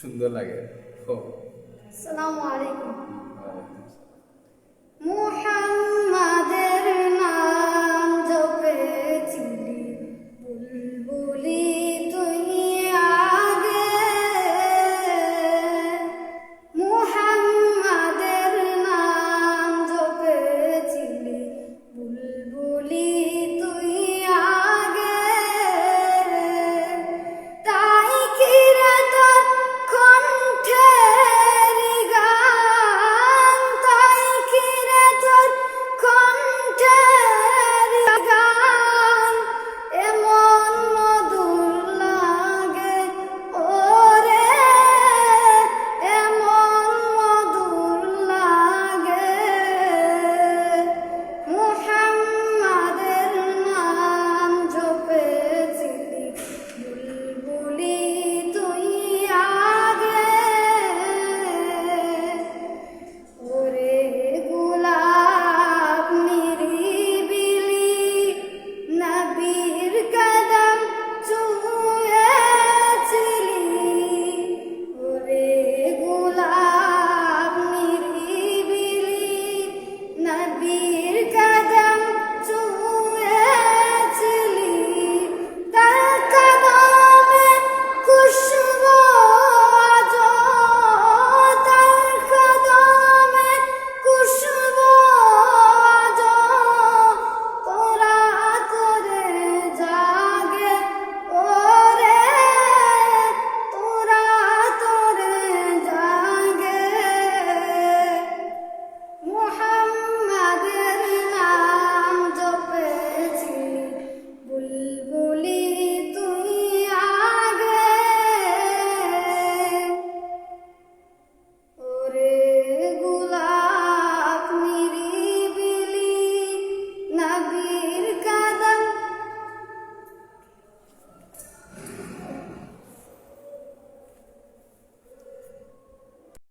সুন্দর লাগে। ও আসসালামু আলাইকুম। be